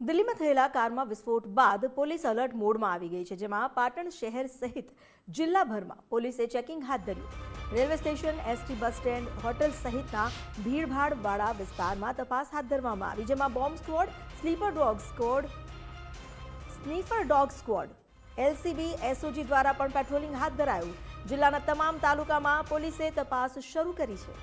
દિલ્હીમાં થયેલા કારમાં વિસ્ફોટ બાદ પોલીસ અલર્ટ મોડમાં આવી ગઈ છે, જેમાં પાટણ શહેર સહિત જિલ્લાભરમાં પોલીસે ચેકિંગ હાથ ધર્યું. Railway station, ST bus stand, hotel સહિતના ભીડભાડવાળા વિસ્તારમાં તપાસ હાથ ધરવામાં આવી, જેમાં bomb squad, sleeper dog squad, sniffer dog squad, LCB, SOG દ્વારા પણ પેટ્રોલિંગ હાથ ધરાયું. જિલ્લાના તમામ તાલુકામાં પોલીસે તપાસ શરૂ કરી છે.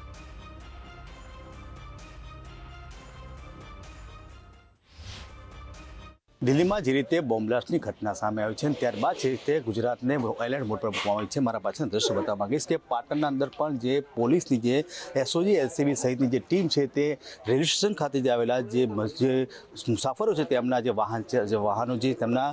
દિલ્હીમાં જે રીતે બોમ્બ્લાસ્ટની ઘટના સામે આવી છે ત્યારબાદ છે તે ગુજરાતને એલર્ટ મોડ પર મૂકવામાં છે. મારા પાછળ દ્રશ્ય બતાવવા માંગીશ કે પાટણના અંદર પણ જે પોલીસની જે એસઓજી એલસીબી સહિતની જે ટીમ છે તે રેલવે સ્ટેશન ખાતે જે આવેલા જે જે મુસાફરો છે તેમના જે વાહન છે, જે વાહનો જે તેમના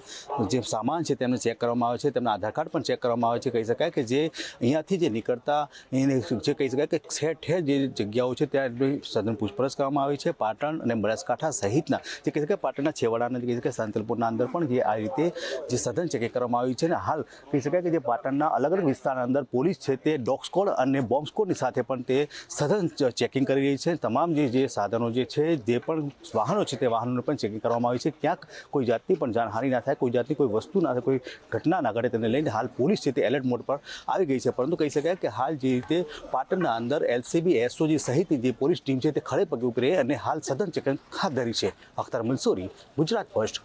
જે સામાન છે તેમને ચેક કરવામાં આવે છે. તેમના આધાર કાર્ડ પણ ચેક કરવામાં આવે છે. કહી શકાય કે જે અહીંયાથી જે નીકળતા એને જે કહી શકાય કે ઠેર ઠેર જે જગ્યાઓ છે ત્યાં સઘન પૂછપરછ કરવામાં આવી છે. પાટણ અને બનાસકાંઠા સહિતના જે કહી શકાય પાટણના છેવાડાના જે કહી શકાય સાંતલપુરના અંદર પણ જે આ રીતે જે સઘન ચેકિંગ કરવામાં આવી છે અને હાલ કહી શકાય કે જે પાટણના અલગ અલગ વિસ્તારના અંદર પોલીસ છે તે ડોગ સ્કોડ અને બોમ્બ સાથે પણ તે સઘન ચેકિંગ કરી રહી છે. તમામ જે જે સાધનો જે છે, જે પણ વાહનો છે તે વાહનોને પણ ચેકિંગ કરવામાં આવી છે. ક્યાંક કોઈ જાતની પણ જાનહાનિ ના થાય, કોઈ જાતની કોઈ વસ્તુ ના થાય, કોઈ ઘટના ના ઘટે તેને લઈને હાલ પોલીસ છે તે એલર્ટ મોડ પર આવી ગઈ છે. પરંતુ કહી શકાય કે હાલ જે રીતે પાટણના અંદર એલસીબી, એસઓજી સહિતની જે પોલીસ ટીમ છે તે ખડે પગે ઉપરે અને હાલ સઘન ચેકિંગ હાથ ધરી છે. અખ્તર મંસૂરી, ગુજરાત ફર્સ્ટ